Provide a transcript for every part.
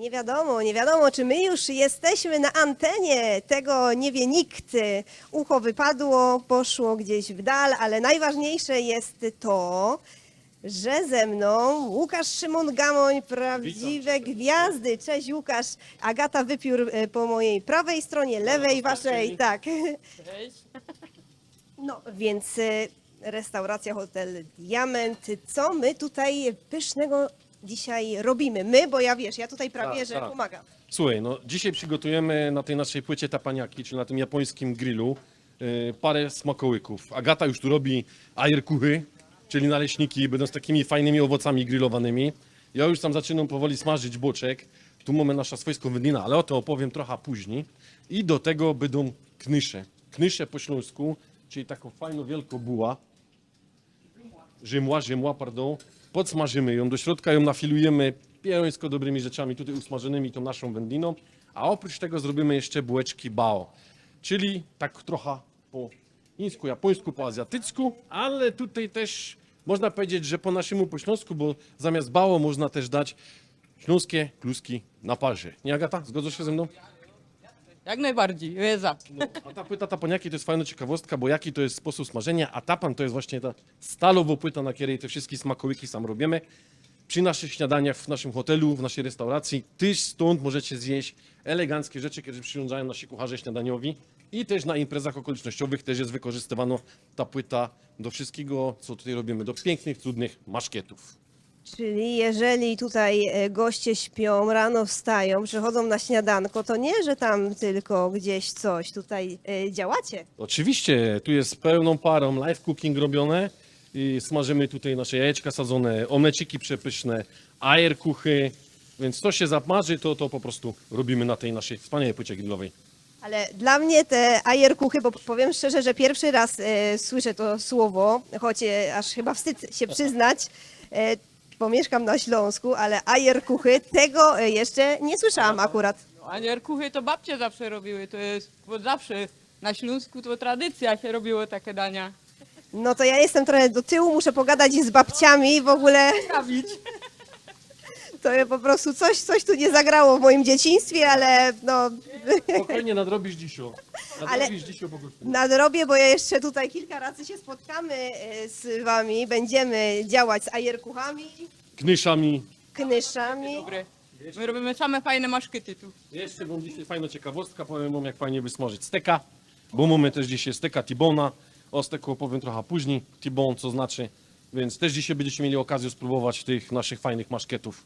Nie wiadomo, nie wiadomo, czy my już jesteśmy na antenie. Tego nie wie nikt. Ucho wypadło, poszło gdzieś w dal, ale najważniejsze jest to, że ze mną Łukasz Szymon Gamoń, prawdziwe gwiazdy. Cześć Łukasz. Agata Wypiór e, po mojej prawej stronie, lewej waszej, tak. No, więc e, restauracja Hotel Diament. Co my tutaj pysznego dzisiaj robimy? My, bo ja wiesz, ja tutaj prawie, Tak, że tak. pomagam. Słuchaj, no dzisiaj przygotujemy na tej naszej płycie tapaniaki, czyli na tym japońskim grillu, yy, parę smakołyków. Agata już tu robi ajerkuchy, czyli naleśniki, będą z takimi fajnymi owocami grillowanymi. Ja już tam zaczynam powoli smażyć boczek. Tu mamy nasza swojską wędlina, ale o to opowiem trochę później. I do tego będą knysze. Knysze po śląsku, czyli taką fajną wielką buła. Rzymła, rzymła, pardon. Podsmażymy ją, do środka ją nafilujemy pierońsko dobrymi rzeczami, tutaj usmażonymi tą naszą wędliną. A oprócz tego zrobimy jeszcze bułeczki bao, czyli tak trochę po chińsku, japońsku, po azjatycku, ale tutaj też można powiedzieć, że po naszemu po śląsku, bo zamiast bao można też dać śląskie kluski na parze. Nie Agata? Zgodzasz się ze mną? Jak najbardziej, za. No, a ta płyta tapaniaki to jest fajna ciekawostka, bo jaki to jest sposób smażenia, a tapan to jest właśnie ta stalowa płyta, na której te wszystkie smakołyki sam robimy. Przy naszych śniadaniach w naszym hotelu, w naszej restauracji, też stąd możecie zjeść eleganckie rzeczy, które przyrządzają nasi kucharze śniadaniowi. I też na imprezach okolicznościowych też jest wykorzystywana ta płyta do wszystkiego, co tutaj robimy, do pięknych, cudnych maszkietów. Czyli jeżeli tutaj e, goście śpią, rano wstają, przychodzą na śniadanko, to nie, że tam tylko gdzieś coś tutaj e, działacie. Oczywiście, tu jest pełną parą live cooking robione i smażymy tutaj nasze jajeczka sadzone, omleciki przepyszne, ajerkuchy, więc to się zapmarzy, to, to po prostu robimy na tej naszej wspaniałej płycie grillowej. Ale dla mnie te ajerkuchy, bo powiem szczerze, że pierwszy raz e, słyszę to słowo, choć aż chyba wstyd się przyznać, bo mieszkam na Śląsku, ale ajerkuchy, tego e, jeszcze nie słyszałam akurat. A nierkuchy to babcie zawsze robiły, to jest od zawsze. Na Śląsku to tradycja się robiło takie dania. No to ja jestem trochę do tyłu, muszę pogadać z babciami, w ogóle. To ja po prostu coś, coś tu nie zagrało w moim dzieciństwie, ale no Spokojnie nadrobisz dzisiaj. Nadrobisz dzisiaj po prostu. nadrobię, bo ja jeszcze tutaj kilka razy się spotkamy e, z wami, będziemy działać z ajerkuchami, Knyszami. knyszami. Dobre. My robimy same fajne maszkyty tu. Jeszcze mam dzisiaj fajna ciekawostka, powiem wam jak fajnie wysmażyć steka, bo mamy też dzisiaj steka T-Bone'a. O steku opowiem trochę później, T-Bone co znaczy, więc też dzisiaj będziecie mieli okazję spróbować tych naszych fajnych maszkietów.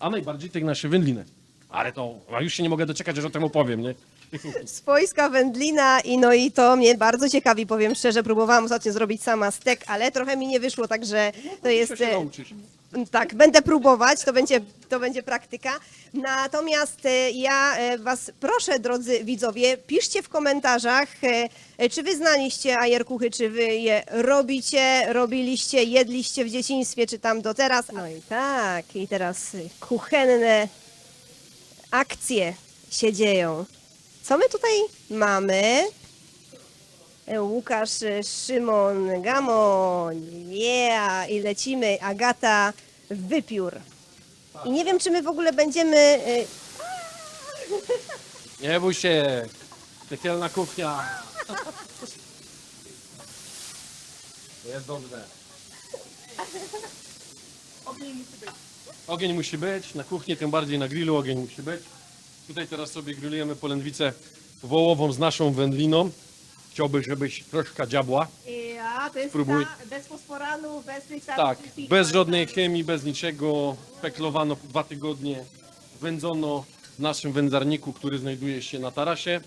A najbardziej tych naszych wędliny. Ale to, a już się nie mogę doczekać, że o tym opowiem, nie? Swojska wędlina i no i to mnie bardzo ciekawi, powiem szczerze, próbowałam ostatnio zrobić sama stek, ale trochę mi nie wyszło, także to jest... się e. Tak, będę próbować, to będzie, to będzie praktyka. Natomiast e, ja e, Was proszę, drodzy widzowie, piszcie w komentarzach, e, czy Wy znaliście ajerkuchy, czy Wy je robicie, robiliście, jedliście w dzieciństwie, czy tam do teraz. No i tak, i teraz kuchenne akcje się dzieją. Co my tutaj mamy? Łukasz e, Szymon Gamoń, yeah, i lecimy, Agata Wypiór. I nie wiem, czy my w ogóle będziemy... e, Nie bój się, piekielna kuchnia. Jest dobrze. Ogień musi być, na kuchni, tym bardziej na grillu ogień musi być. Tutaj teraz sobie grillujemy polędwicę wołową z naszą wędliną. Chciałbym, żebyś troszkę dziabła. Jest Spróbuj. ta, bez fosforanu, bez tych Tak, bez żadnej chemii, bez niczego. Peklowano dwa tygodnie, wędzono w naszym wędzarniku, który znajduje się na tarasie.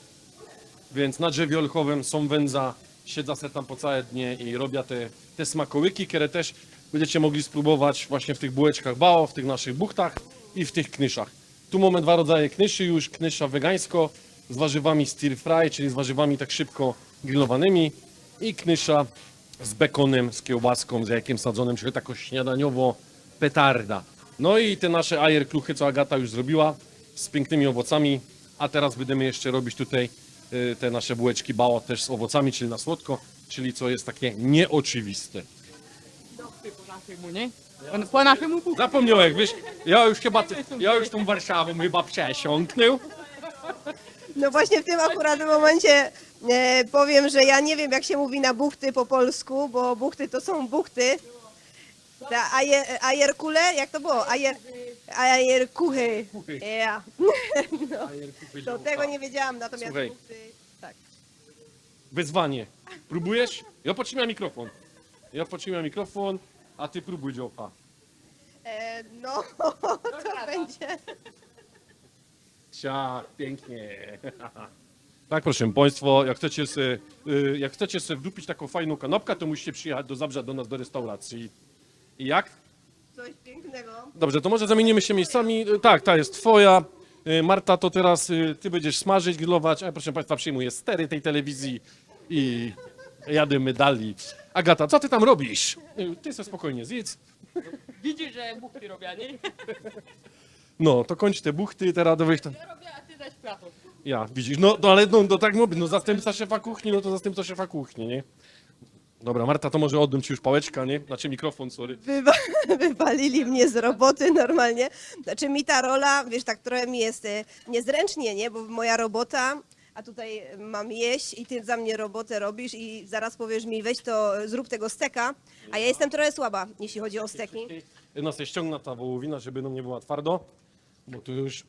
Więc na drzewie olchowym są wędza, siedzę se tam po całe dnie i robię te, te smakołyki, które też będziecie mogli spróbować właśnie w tych bułeczkach bao, w tych naszych buchtach i w tych knyszach. Tu mamy dwa rodzaje knyszy już, knysza wegańsko z warzywami stir fry, czyli z warzywami tak szybko grillowanymi i knysza z bekonem, z kiełbaską, z jajkiem sadzonym, czyli tako śniadaniowo petarda. No i te nasze ajer kluchy, co Agata już zrobiła, z pięknymi owocami, a teraz będziemy jeszcze robić tutaj y, te nasze bułeczki bao też z owocami, czyli na słodko, czyli co jest takie nieoczywiste. po naszemu, nie? Po, naszemu. Zapomniałem, wiesz, ja już chyba, ja już tą Warszawą chyba przesiąknął. No właśnie w tym akurat momencie e, powiem, że ja nie wiem jak się mówi na buchty po polsku, bo buchty to są buchty. Ta aje, ajerkule, jak to było? Ajer, ajerkuchy. Kuchy. Ja. Do tego nie wiedziałam, natomiast Słuchaj. buchty, tak. Wyzwanie. Próbujesz? Ja potrzymam mikrofon. Ja potrzymam mikrofon, a ty próbuj dziołcha. E, no, to będzie. Pięknie. Tak, proszę Państwa, jak chcecie sobie, y, jak chcecie sobie wdupić taką fajną kanapkę, to musicie przyjechać do Zabrza do nas do restauracji. I jak? Coś pięknego. Dobrze, to może zamienimy się miejscami. Y, Tak, ta jest twoja. Y, Marta, to teraz y, ty będziesz smażyć, grillować, a ja, proszę Państwa przyjmuję stery tej telewizji i jadymy dalej. Agata, co ty tam robisz? Y, Ty sobie spokojnie zjedz. Widzisz, że buchty robię, nie? No, to kończ te buchty, teraz do wyjścia. Ja robię, a ty zaś platą. Ja, widzisz, no, no ale no, no tak mówię, no zastępca szefa kuchni, no to zastępca szefa kuchni, nie? Dobra, Marta, to może oddam ci już pałeczka, nie? Znaczy mikrofon, sorry. Wywa wypalili mnie z roboty normalnie. Znaczy mi ta rola, wiesz, tak trochę mi jest e, niezręcznie, nie? Bo moja robota, a tutaj mam jeść i ty za mnie robotę robisz i zaraz powiesz mi weź to, zrób tego steka, a ja jestem trochę słaba, jeśli chodzi o steki. Jedna sobie ściągna ta wołowina, żeby nam nie była twardo, bo tu już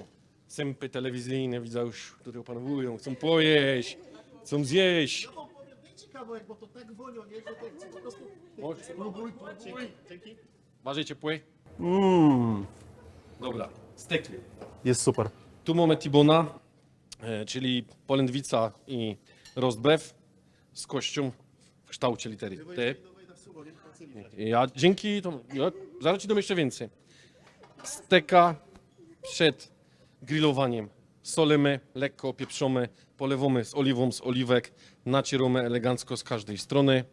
sępy telewizyjne, widzę już, które opanowują, chcą pojeść, chcą zjeść. No dajcie kawałek, bo to tak wolno, nie? To chcę po prostu... Chodź. Spróbuj, dzięki. Dzięki. Uważaj ciepły. Mmm. Dobra, steki. Jest super. Tu mamy Tibona, e, czyli polędwica i beef z kością w kształcie litery T. Ja dzięki, to, ja, zaraz ci dam jeszcze więcej. Steka przed grillowaniem. Solimy, lekko opieprzamy, polewamy z oliwą, z oliwek, nacieramy elegancko z każdej strony.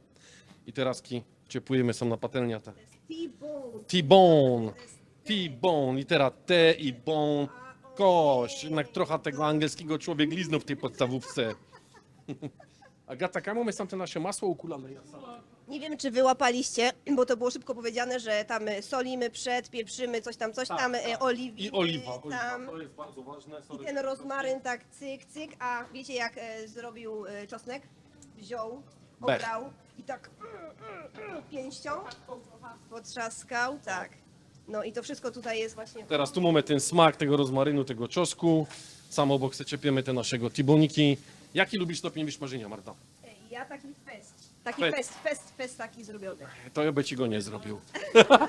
I teraz ciepłujemy są na patelnia. te. T-bone. T-bone. Litera T i bone. Kość. Jednak trochę tego angielskiego człowiek liznął w tej podstawówce. Agata, kamu my są te nasze masło ukulane? Nie wiem, czy wyłapaliście, bo to było szybko powiedziane, że tam e, solimy przed, pieprzymy, coś tam, coś Tak, tam, e, tak. oliwy. I oliwa. Tam. To jest bardzo ważne. I Sorry. ten rozmaryn tak cyk, cyk, a wiecie jak e, zrobił e, czosnek? Wziął, obrał i tak pięścią potrzaskał, tak. No i to wszystko tutaj jest właśnie... Teraz tu mamy ten smak tego rozmarynu, tego czosku. Sam obok czepiemy te naszego tiboniki. Jaki lubisz stopień wyszmarzenia, Marta? Ja taki fest. Taki Fest. fest, fest, taki zrobiony. To ja by ci go nie zrobił.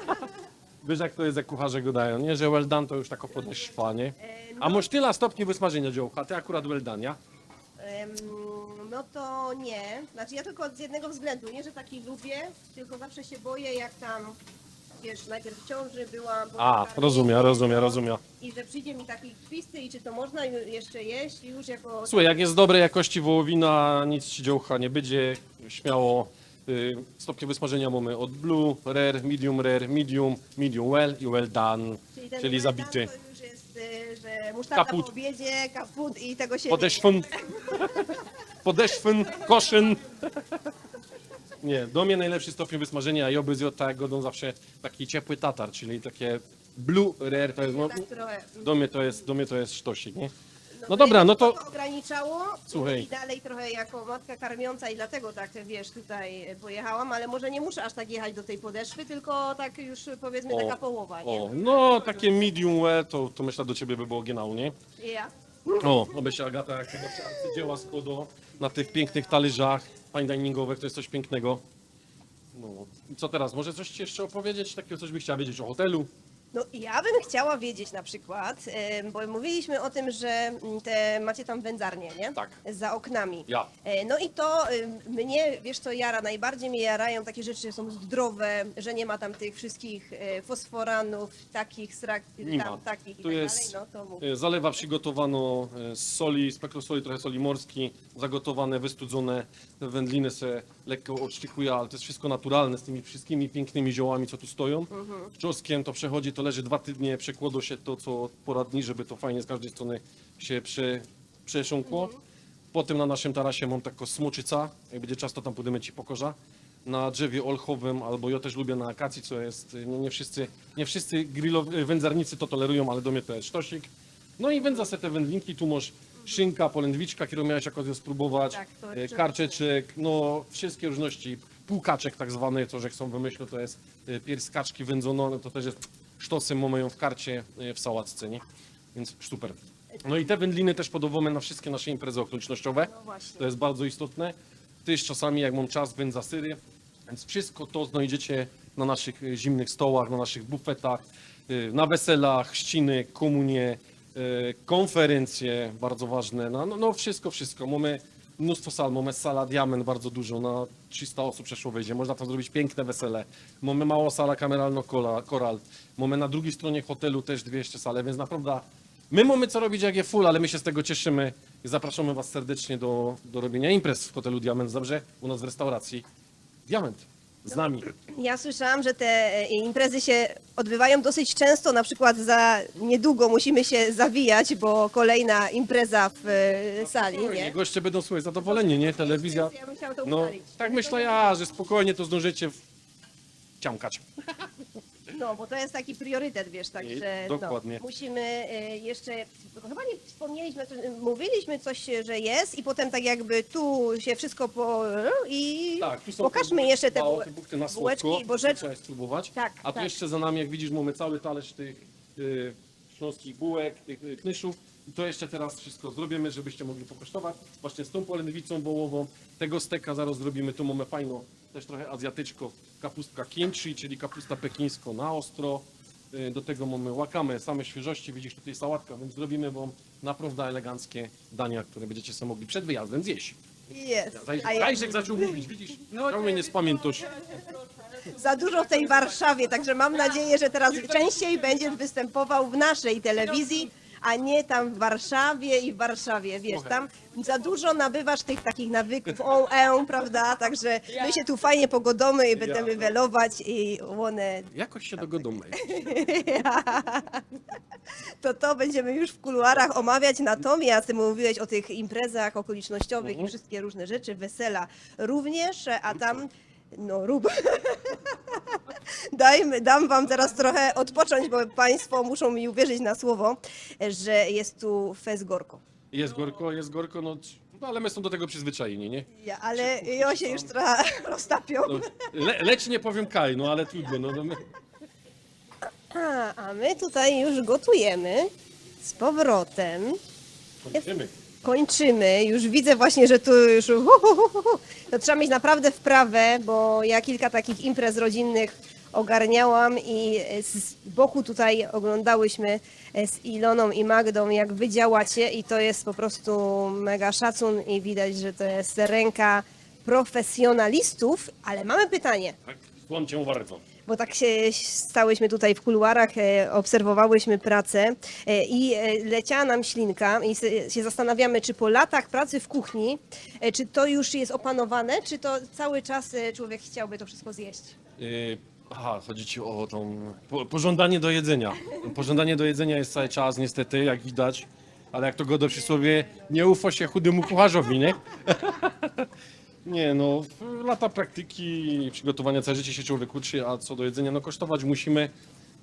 Wiesz jak to jest, jak kucharze go dają, nie? Że well done to już tako podeszwa, nie? A masz tyle stopni wysmażenia dziołcha, ty akurat well done, ja? Em, no to nie. Znaczy ja tylko z jednego względu, nie, że taki lubię, tylko zawsze się boję, jak tam, wiesz, najpierw w ciąży byłam. A, rozumiem, rozumiem, rozumiem. I że przyjdzie mi taki twisty i czy to można ju- jeszcze jeść i już jako... Słuchaj, jak jest dobrej jakości wołowina, nic ci dziołcha nie będzie, śmiało. Y, stopnie wysmażenia mamy od blue, rare, medium rare, medium, medium well i well done, Czyli, ten czyli zabity. To już jest, y, że musztarda Kaput. po obiedzie, kaput i tego się... Podeszwyn, podeszwyn, koszyn. Nie, do mnie najlepszy stopień wysmażenia, ja by zjadł tak, godą zawsze taki ciepły tatar, czyli takie blue rare, to jest, no, Tak trochę... do mnie to jest, do mnie to jest sztosik, nie? No to dobra, no to ograniczało Słuchaj. i dalej trochę jako matka karmiąca i dlatego tak, wiesz, tutaj pojechałam, ale może nie muszę aż tak jechać do tej podeszwy, tylko tak już powiedzmy O, taka połowa, nie? O, no takie medium well, to, to myślę do ciebie by było genau, nie? Ja. O, oby się Agata, jak zobaczy arcydzieła skłodo na tych pięknych talerzach fine diningowych, to jest coś pięknego. No, i co teraz? Może coś ci jeszcze opowiedzieć? Takiego coś byś chciała wiedzieć o hotelu? No ja bym chciała wiedzieć na przykład, bo mówiliśmy o tym, że mm, te macie tam wędzarnie, nie? Tak. Za oknami. Ja. E, No i to mnie, wiesz co jara, najbardziej mnie jarają takie rzeczy, że są zdrowe, że nie ma tam tych wszystkich e, fosforanów, takich, srak, Nie tam, ma. takich i Tu tak jest dalej, no to mów. e, zalewa przygotowano e, z soli, z pekrosoli, trochę soli morskiej, zagotowane, wystudzone, te wędliny se lekko odszczykuje, ale to jest wszystko naturalne z tymi wszystkimi pięknymi ziołami, co tu stoją. Mhm. Czosnkiem to przechodzi, to leży dwa tygodnie, przekłada się to co pora dni, żeby to fajnie z każdej strony się prze, przesiąkło. Mhm. Potem na naszym tarasie mam taką smoczyca, jak będzie czas to tam pójdziemy ci pokorza. na drzewie olchowym, albo ja też lubię na akacji, co jest, y, nie, nie wszyscy, nie wszyscy grillow, y, wędzarnicy to tolerują, ale do mnie to jest sztosik. No i wędza se te wędlinki, tu masz szynka, polędwiczka, którą miałeś okazję spróbować, Tak, to jeszcze- karczeczek, no wszystkie różności, półkaczek tak zwany, to że chcą wymyślić, to jest y, pierś kaczki wędzono, no to też jest sztosem, mamy ją w karcie, y, w sałatce, nie? Więc super. No i te wędliny też podawamy na wszystkie nasze imprezy okolicznościowe. No właśnie. To jest bardzo istotne. Też czasami, jak mam czas, wędza syry. Więc wszystko to znajdziecie na naszych y, zimnych stołach, na naszych bufetach, na weselach, chrzciny, komunie, konferencje bardzo ważne. No, no, no wszystko, wszystko. Mamy mnóstwo sal, mamy sala Diament bardzo dużo, na 300 osób przeszło wejdzie. Można tam zrobić piękne wesele. Mamy małą salę kameralno-koral. Mamy na drugiej stronie hotelu też 200 sale, więc naprawdę My mamy co robić jak je full, ale my się z tego cieszymy zapraszamy Was serdecznie do, do robienia imprez w hotelu Diament Zabrze, u nas w restauracji Diament. Z nami. Ja słyszałam, że te e, imprezy się odbywają dosyć często, na przykład za niedługo musimy się zawijać, bo kolejna impreza w e, sali, nie? Goście będą słuchać zadowoleni, nie? Telewizja. Ja bym chciała to No, ustalić. tak myślę ja, że spokojnie to zdążycie w... ciamkać. No, bo to jest taki priorytet, wiesz, także I- dokładnie. No, musimy e, jeszcze, chyba nie wspomnieliśmy, to- mówiliśmy coś, że jest i potem tak jakby tu się wszystko po... i Tak, tu są pokażmy te- jeszcze te dwa bułe- te bukty na bułeczki słodko, i bożeczki. trzeba spróbować. Tak, A tu tak. jeszcze za nami, jak widzisz, mamy cały talerz tych y, śląskich bułek, tych y, knyszów. I to jeszcze teraz wszystko zrobimy, żebyście mogli pokosztować. Właśnie z tą polędwicą wołową, tego steka zaraz zrobimy. Tu mamy fajną, też trochę azjatyczko, kapustka kimchi, czyli kapusta pekińsko na ostro. Y, Do tego mamy wakame, same świeżości, widzisz tutaj sałatka, więc zrobimy wam naprawdę eleganckie dania, które będziecie sobie mogli przed wyjazdem zjeść. Jest. Zaj- A ja, Kajżek zaczął mówić, widzisz? No, mnie nie spamiętasz. za dużo w tej Warszawie, także mam nadzieję, że teraz częściej będziesz występował w naszej telewizji, a nie tam w Warszawie i w Warszawie, wiesz, tam za dużo nabywasz tych takich nawyków, o, e, prawda, także my się tu fajnie pogodomy i będziemy welować i one, Jakoś się dogodą. to to będziemy już w kuluarach omawiać, natomiast ty mówiłeś o tych imprezach okolicznościowych i wszystkie różne rzeczy, wesela również, a tam, no rób. Dajmy, dam wam teraz trochę odpocząć, bo państwo muszą mi uwierzyć na słowo, że jest tu fez gorko. Jest gorko, jest gorko, no, no ale my są do tego przyzwyczajeni, nie? Ja, ale jo się już trochę roztapią. No, le, leć nie powiem kaj, no ale trudno, no, no my, A, a my tutaj już gotujemy z powrotem. kończymy. Kończymy. Już widzę właśnie, że tu już to trzeba mieć naprawdę wprawę, bo ja kilka takich imprez rodzinnych ogarniałam i z boku tutaj oglądałyśmy z Iloną i Magdą, jak wy działacie i to jest po prostu mega szacun i widać, że to jest ręka profesjonalistów, ale mamy pytanie. Tak, cię bardzo. Bo tak się stałyśmy tutaj w kuluarach, e, obserwowałyśmy pracę e, i e, leciała nam ślinka i się zastanawiamy, czy po latach pracy w kuchni, czy to już jest opanowane, czy to cały czas człowiek chciałby to wszystko zjeść. Aha, chodzi ci o tą, po, pożądanie do jedzenia. Pożądanie do jedzenia jest cały czas, niestety, jak widać. Ale jak to godo przysłowie, nie ufa się chudemu kucharzowi, nie? Nie, no, lata praktyki i przygotowania całe życie się człowiek uczy, a co do jedzenia, no kosztować musimy.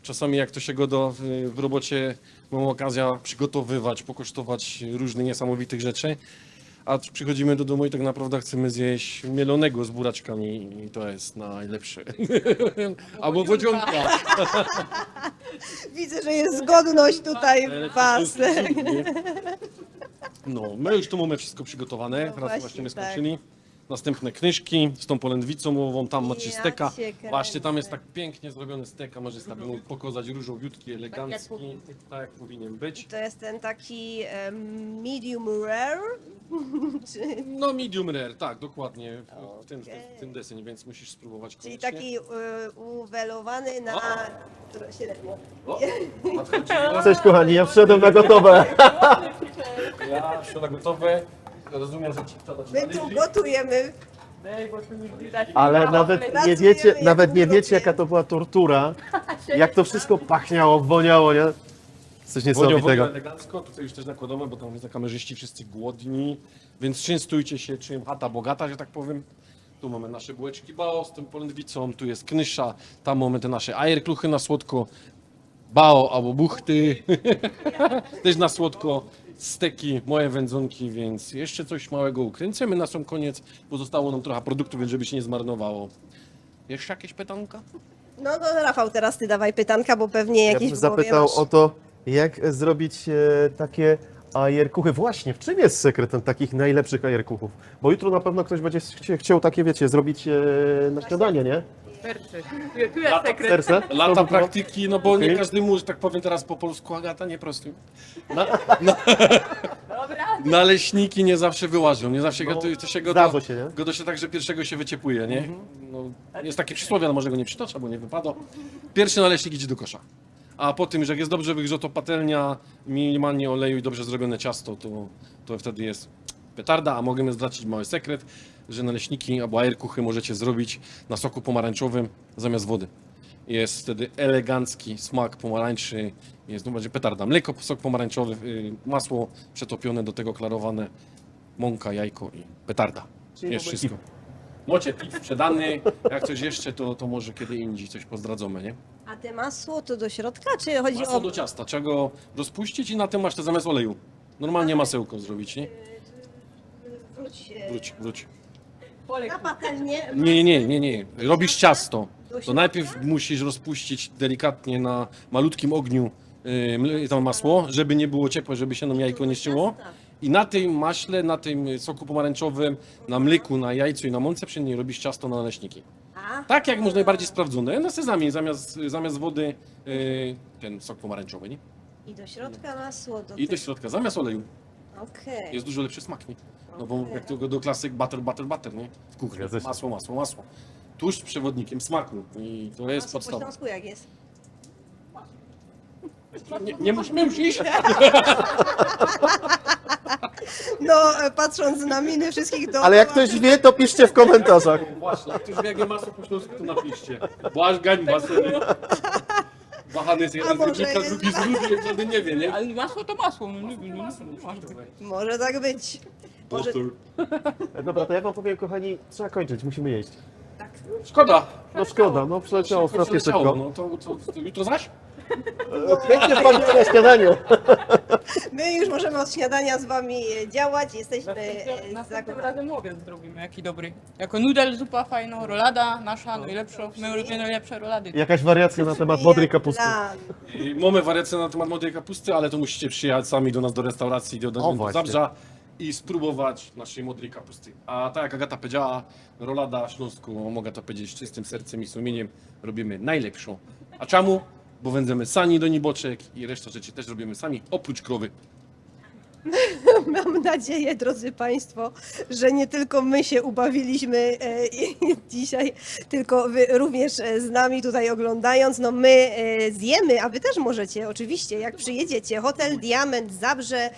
Czasami jak to się godo w, w robocie mam okazję przygotowywać, pokosztować różnych niesamowitych rzeczy, a przychodzimy do domu i tak naprawdę chcemy zjeść mielonego z buraczkami i to jest najlepsze. Albo wodzionka. Widzę, że jest zgodność tutaj w was. No, my już tu mamy wszystko przygotowane, teraz właśnie, właśnie tak. skończyli. Następne knyszki z tą polędwicą mową, tam macie Ja steka. cię kręcę. Właśnie tam jest tak pięknie zrobiony steka, może sobie mógł pokazać różowiutki, elegancki, tak jak powinien być. To jest ten taki medium rare. Czy- No medium rare, tak, dokładnie, w tym, w tym deseń, więc musisz spróbować Czyli koniecznie. taki e, uwelowany na średnio. O, nadchodzi- Cześć kochani, ja przyszedłem na gotowe. Ja, środa gotowe, rozumiem, że ci wczoraj My tu gotujemy. Ale nawet nie wiecie, Pracujemy nawet nie jak wiecie jaka to była tortura. Jak to wszystko pachniało, woniało, nie? Coś niesamowitego. elegancko, tutaj już też nakładamy, bo tam jest na kamerzyści wszyscy głodni, więc częstujcie się czym chata bogata, że tak powiem. Tu mamy nasze bułeczki bao z tym polędwicą, tu jest knysza, tam mamy te nasze ajerkluchy na słodko, bao albo buchty, też na słodko, steki, moje wędzonki, więc jeszcze coś małego ukręcimy na sam koniec, bo zostało nam trochę produktów, więc żeby się nie zmarnowało. Jeszcze jakieś pytanka? No to Rafał, teraz ty dawaj pytanka, bo pewnie Ja jakieś bym w głowie zapytał masz. o to, jak zrobić e, takie ajerkuchy. Właśnie, w czym jest sekretem takich najlepszych ajerkuchów? Bo jutro na pewno ktoś będzie chci- chciał takie, wiecie, zrobić e, na śniadanie, nie? Serce. Tu jest sekret. Serce? Lata praktyki, no bo nie Okej. każdy mu, że tak powiem teraz po polsku, Agata nie prostuj. Na, na, Dobra. naleśniki nie zawsze wyłażą, nie zawsze No, gotuje, to się zdarza godo, się, nie? Mhm. się tak, że pierwszego się wyciepuje, nie? No, jest takie przysłowie, ale może go nie przytoczę, bo nie wypada. Pierwszy naleśnik idzie do kosza. A po tym, że jak jest dobrze wygrzota patelnia, minimalnie oleju i dobrze zrobione ciasto, to, to wtedy jest petarda, a możemy zdradzić mały sekret, że naleśniki albo ajerkuchy możecie zrobić na soku pomarańczowym zamiast wody. Jest wtedy elegancki smak pomarańczy, jest no będzie petarda. Mleko, sok pomarańczowy, y, masło przetopione, do tego klarowane, mąka, jajko i petarda. Czyli jest wszystko. Mocie tip sprzedany, jak coś jeszcze, to, to może kiedy indziej coś pozdradzamy, nie? A te masło to do środka, czy chodzi Masło o... do ciasta, trzeba go rozpuścić i na tym masz to zamiast oleju. Normalnie masełko zrobić, nie? Wróć, e, Wróć, wróć. Na patelnię. Nie, nie, nie, nie, nie. Robisz ciasto. To najpierw musisz rozpuścić delikatnie na malutkim ogniu yy, mle- to masło, żeby nie było ciepłe, żeby się nam jajko nie szczyło. I na tym maśle, na tym soku pomarańczowym, na mleku, na jajcu i na mące przy niej robisz ciasto na naleśniki. A, Tak jak można najbardziej sprawdzone. Na sezamie zamiast, zamiast wody yy, ten sok pomarańczowy, nie? i do środka masło. Do I do środka zamiast oleju. Okej. Jest dużo lepszy smak, nie? No bo jak to do klasyk butter, butter, butter, nie? W kuchni. Zgadza się. Masło, masło, masło. Tłuszcz przewodnikiem smaku i to jest Masło po podstawa. śląsku jak jest? Nie, nie musimy już iść. No, e, patrząc na miny wszystkich to... Ale jak ktoś wie, to piszcie w komentarzach. Właśnie, jak ktoś wie, jakie masło po śląsku, to napiszcie. Bo aż gańba sobie. Wahany jest jeden z może jest- drugi z jak żaden nie wie, nie? Ale masło to masło. No, nie, no, masło, masło. Może tak być. Może... Dobra, to ja wam powiem, kochani, trzeba kończyć, musimy jeść. Szkoda. No szkoda, no przeleciało strasznie szybko. No to, to, to jutro zaś? Pięknie wpadliśmy na śniadaniu. My już możemy od śniadania z wami e, działać. Jesteśmy e, Następnym zakopani. razem obiad zrobimy, jaki dobry. Jako nudel zupa fajna, rolada nasza, najlepsza. My robimy najlepsze rolady. Jakaś wariacja na temat modrej kapusty. Mamy wariację na temat młodej kapusty, ale to musicie przyjechać sami do nas do restauracji, do, do właśnie. Zabrza i spróbować naszej młodej kapusty. A tak jak Agata powiedziała, rolada śląsku, mogę to powiedzieć z czystym sercem i sumieniem, robimy najlepszą. A czemu? Bo wędzemy sami do niboczek i reszta rzeczy też robimy sami, oprócz krowy. Mam nadzieję, drodzy Państwo, że nie tylko my się ubawiliśmy e, dzisiaj, tylko Wy również e, z nami tutaj oglądając. No my e, zjemy, a Wy też możecie, oczywiście, jak przyjedziecie. Hotel Diament, Zabrze.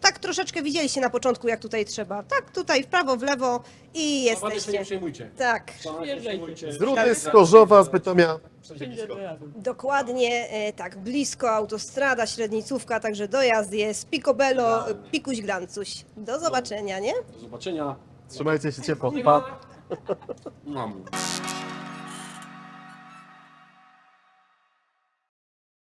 Tak troszeczkę widzieliście na początku, jak tutaj trzeba. Tak, tutaj w prawo, w lewo i Naprawdę się nie jesteście. przejmujcie. Tak, Naprawdę się nie przejmujcie. Z Rudy, z Chorzowa, z Bytomia. Wszędzie blisko. dokładnie e, tak, blisko autostrada, średnicówka, także dojazd jest Picobello, Pikuś Glancuś. Do zobaczenia, nie? Do zobaczenia. Trzymajcie się ciepło. Pa. Mam.